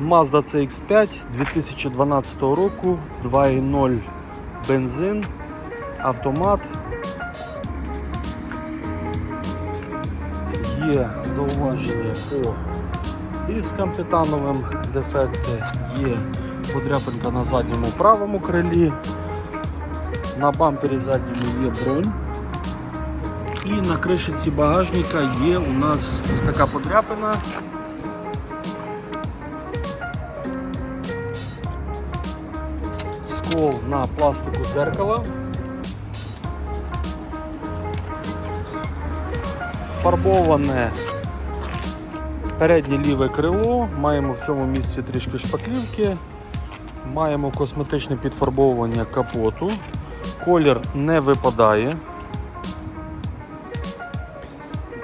Mazda CX5 2012 року, 2.0 бензин, автомат. Є зауваження по дискам титановим дефекти, є подряпинка на задньому правому крилі, на бампері задньому є бронь. І на кришиці багажника є у нас ось така подряпина. Скол на пластику зеркала. Фарбоване переднє ліве крило. Маємо в цьому місці трішки шпаклівки. Маємо косметичне підфарбовування капоту. Колір не випадає.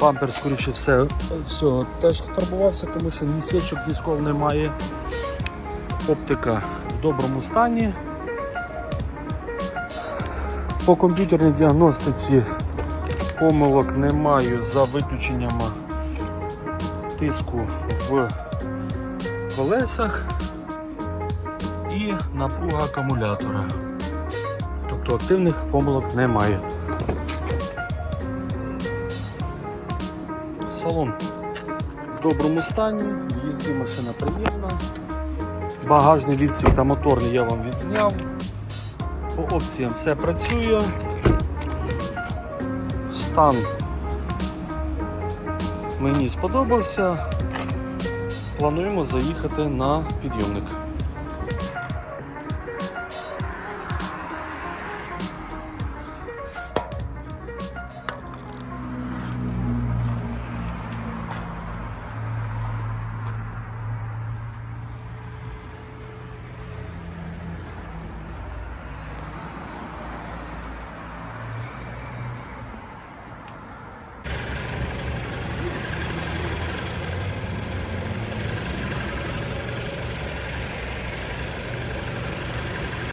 Бампер, скоріше все, всього теж фарбувався, тому що ні скол немає. Оптика в доброму стані. По комп'ютерній діагностиці помилок не маю за виключенням тиску в колесах і напруга акумулятора. Тобто активних помилок немає. Салон в доброму стані, їзді машина приємна. Багажний відсік та моторний я вам відзняв. По опціям все працює. Стан мені сподобався. Плануємо заїхати на підйомник.